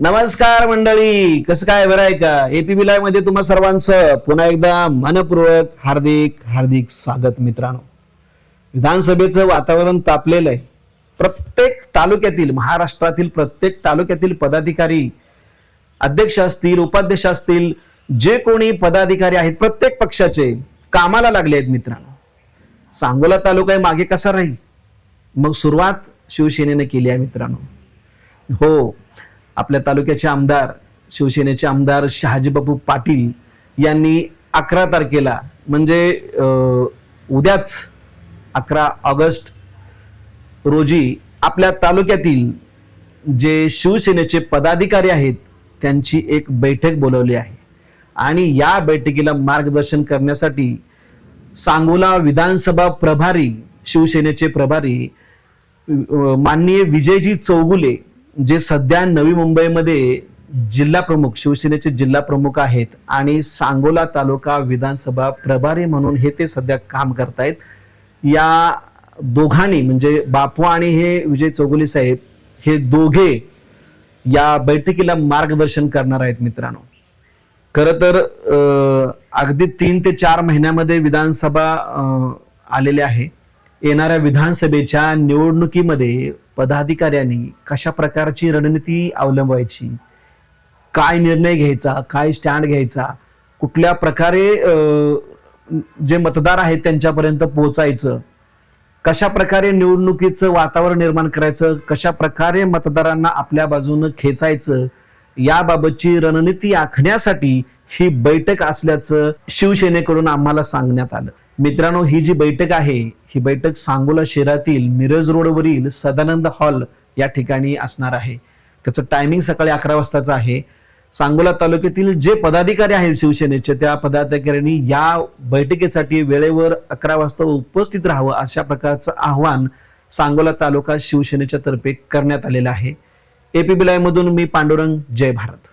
नमस्कार मंडळी कसं काय बरं आहे का? एपीबी लाईव्हमध्ये तुम्हा सर्वांचं पुन्हा एकदा मनपूर्वक हार्दिक हार्दिक स्वागत मित्रांनो. विधानसभेचं वातावरण तापलेलं आहे. प्रत्येक तालुक्यातील महाराष्ट्रातील प्रत्येक तालुक्यातील पदाधिकारी अध्यक्ष असतील उपाध्यक्ष असतील जे कोणी पदाधिकारी आहेत प्रत्येक पक्षाचे कामाला लागले आहेत मित्रांनो. सांगोला तालुका आहे मागे कसा राहील? मग सुरुवात शिवसेनेने केली आहे मित्रांनो. हो आपल्या तालुक्याचे आमदार शिवसेनेचे आमदार शहाजीबाबू पाटील यांनी अकरा तारखेला म्हणजे उद्याच अकरा ऑगस्ट रोजी आपल्या तालुक्यातील जे शिवसेनेचे पदाधिकारी आहेत त्यांची एक बैठक बोलवली आहे. आणि या बैठकीला मार्गदर्शन करण्यासाठी सांगोला विधानसभा प्रभारी शिवसेनेचे प्रभारी माननीय विजयजी चौगुले जे सध्या नवी मुंबईमध्ये जिल्हा प्रमुख शिवसेनेचे जिल्हा प्रमुख आहेत आणि सांगोला तालुका विधानसभा प्रभारी म्हणून हे ते सध्या काम करतायत. या दोघांनी म्हणजे बापू आणि हे विजय चौगुले साहेब हे दोघे या बैठकीला मार्गदर्शन करणार आहेत मित्रांनो. खर तर अगदी तीन ते चार महिन्यामध्ये विधानसभा आलेले आहे. येणाऱ्या विधानसभेच्या निवडणुकीमध्ये पदाधिकाऱ्यांनी कशा प्रकारची रणनीती अवलंबायची? काय निर्णय घ्यायचा? काय स्टँड घ्यायचा? कुठल्या प्रकारे जे मतदार आहेत त्यांच्यापर्यंत पोहोचायचं? कशा प्रकारे निवडणुकीचं वातावरण निर्माण करायचं? कशा प्रकारे मतदारांना आपल्या बाजूनं खेचायचं? याबाबतची रणनीती आखण्यासाठी ही बैठक असल्याचं शिवसेनेकडून आम्हाला सांगण्यात आलं. मित्रांनो ही जी बैठक आहे ही बैठक सांगोला शहरातील मिरज रोडवरील सदानंद हॉल या ठिकाणी असणार आहे. त्याचं टायमिंग सकाळी अकरा वाजताचं आहे. सांगोला तालुक्यातील जे पदाधिकारी आहेत शिवसेनेचे त्या पदाधिकाऱ्यांनी या बैठकीसाठी वेळेवर अकरा वाजता उपस्थित राहावं अशा प्रकारचं आव्हान सांगोला तालुका शिवसेनेच्या तर्फे करण्यात आलेलं आहे. एपीबी मधून मी पांडुरंग जय भारत.